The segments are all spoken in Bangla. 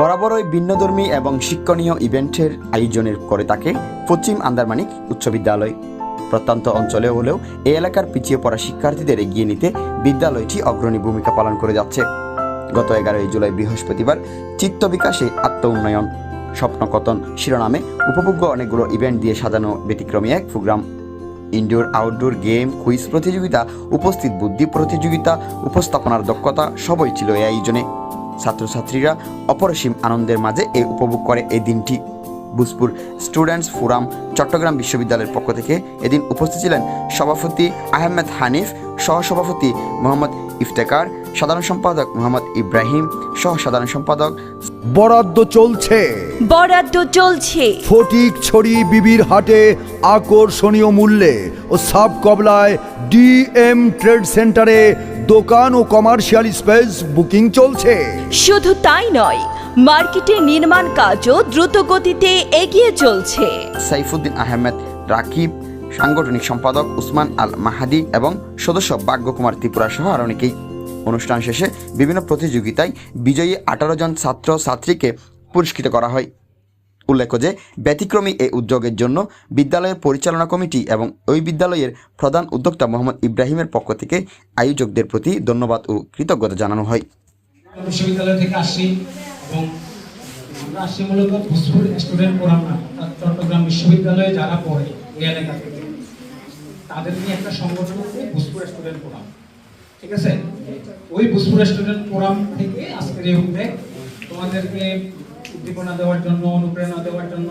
বরাবরই ভিন্নধর্মী এবং শিক্ষণীয় ইভেন্টের আয়োজনের করে থাকে পশ্চিম আন্দারমানিক উচ্চ বিদ্যালয়। প্রত্যন্ত অঞ্চলে হলেও এই এলাকার পিছিয়ে পড়া শিক্ষার্থীদের এগিয়ে নিতে বিদ্যালয়টি অগ্রণী ভূমিকা পালন করে যাচ্ছে। গত এগারোই জুলাই বৃহস্পতিবার চিত্ত বিকাশে আত্ম উন্নয়ন স্বপ্নকথন শিরোনামে উপভোগ্য অনেকগুলো ইভেন্ট দিয়ে সাজানো ব্যতিক্রমী এক program. Indoor, outdoor, game, quiz প্রতিযোগিতা, উপস্থিত বুদ্ধি প্রতিযোগিতা, উপস্থাপনার দক্ষতা সবই ছিল এই আয়োজনে। ছাত্রছাত্রীরা অপরসীম আনন্দের মাঝে এই উপভোগ করে এই দিনটি। বুজপুর স্টুডেন্টস ফোরাম চট্টগ্রাম বিশ্ববিদ্যালয়ের পক্ষ থেকে এদিন উপস্থিত ছিলেন সভাপতি আহমেদ হানিফ সহসভাপতি মোহাম্মদ ইফতেকার সাধারণ সম্পাদক মোহাম্মদ ইব্রাহিম সহ সাধারণ সম্পাদক বরাদ্দ চলছে। বরাদ্দ চলছে। ফটিক ছড়ি বিবির হাটে আকর্ষণীয় মূল্যে ও সাব কবলায় ডিএম ট্রেড সেন্টারে দোকান ও কমার্শিয়াল স্পেস বুকিং চলছে। শুধু তাই নয় মার্কেটে নির্মাণ কাজও দ্রুত গতিতে এগিয়ে চলছে। সাইফুদ্দিন আহমেদ রাকিব সাংগঠনিক সম্পাদক উসমান আল মাহাদি এবং সদস্য ভাগ্যকুমার ত্রিপুরা সহ আর অনেকেই। অনুষ্ঠান শেষে বিভিন্ন প্রতিযোগিতায় বিজয়ী আঠারো জন ছাত্র ছাত্রীকে পুরস্কৃত করা হয়। উল্লেখ্য যে, ব্যতিক্রমী এই উদ্যোগের জন্য বিদ্যালয়ের পরিচালনা কমিটি এবং ওই বিদ্যালয়ের প্রধান উদ্যোক্তা মোহাম্মদ ইব্রাহিমের পক্ষ থেকে আয়োজকদের প্রতি ধন্যবাদ ও কৃতজ্ঞতা জানানো হয়। বিশ্ববিদ্যালয় থেকে আসছি এবং আমরা আসছি মূলত ভোজপুর স্টুডেন্ট না চট্টগ্রাম বিশ্ববিদ্যালয়ে যারা পড়ে এলাকা থেকে, তাদের নিয়ে একটা সংগঠন হচ্ছে ভোজপুর স্টুডেন্ট ঠিক আছে? ওই ভোজপুর স্টুডেন্ট ফোরাম থেকে আজকের এই উদ্যোগ তোমাদেরকে উদ্দীপনা দেওয়ার জন্য, অনুপ্রেরণা দেওয়ার জন্য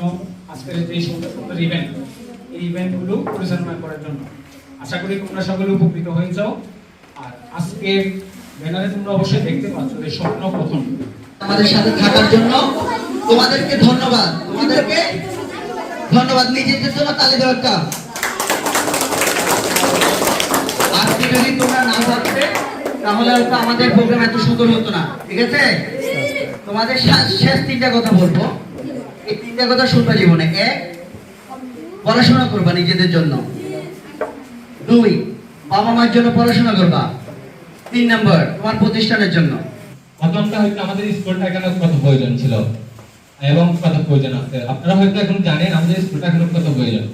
আজকের যে সুন্দর ইভেন্ট এই ইভেন্টগুলো পরিচালনা করার জন্য। আশা করি তোমরা সকলে উপকৃত হয়ে যাও আর আজকে ব্যানারে তোমরা অবশ্যই দেখতে পাচ্ছ যে স্বপ্ন প্রথম আমাদের সাথে থাকার জন্য তোমাদেরকে ধন্যবাদ। তোমাদেরকে ধন্যবাদ। নিজেদের জন্য তালি দেওয়া একটা। আজকে যদি তোমরা না থাকতে, তাহলে হয়তো আমাদের প্রোগ্রাম এত সুন্দর হতো না। ঠিক আছে? তোমাদের শেষ তিনটা কথা বলব। এই তিনটা কথা শুনবা জীবনে। এক, পড়াশোনা করবা নিজেদের জন্য। দুই বাবা মার জন্য পড়াশোনা করবা। তিন নম্বর, তোমার প্রতিষ্ঠানের জন্য। প্রথমটা হয়তো আমাদের স্কুলটা এখানে কত প্রয়োজন ছিল এবং কত প্রয়োজন আছে। আপনারা হয়তো এখন জানেন আমাদের স্কুলটা এখানে কত প্রয়োজন।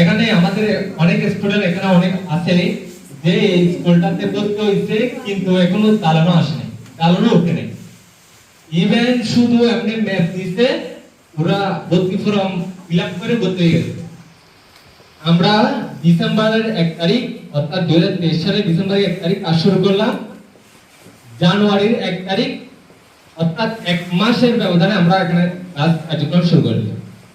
এখানে আমাদের অনেক স্টুডেন্ট এখানে অনেক আছে যে স্কুলটাতে ভর্তি হয়েছে, কিন্তু এখনও চালানো আসেনি। চালানো ওঠে নাই ইভেন শুধু আপনি ম্যাপ দিতে ওরা ভর্তি ফর্ম ফিল আপ করে ভর্তি হয়ে গেছে। আমরা ডিসেম্বরের এক তারিখ, অর্থাৎ দুই হাজার তেইশ সালের ডিসেম্বরের এক তারিখ কাজ শুরু করলাম। জানুয়ারির এক তারিখ, অর্থাৎ এক মাসের ব্যবধানে আমরা এখানে কাজ কার্যক্রম শুরু করে দিলাম।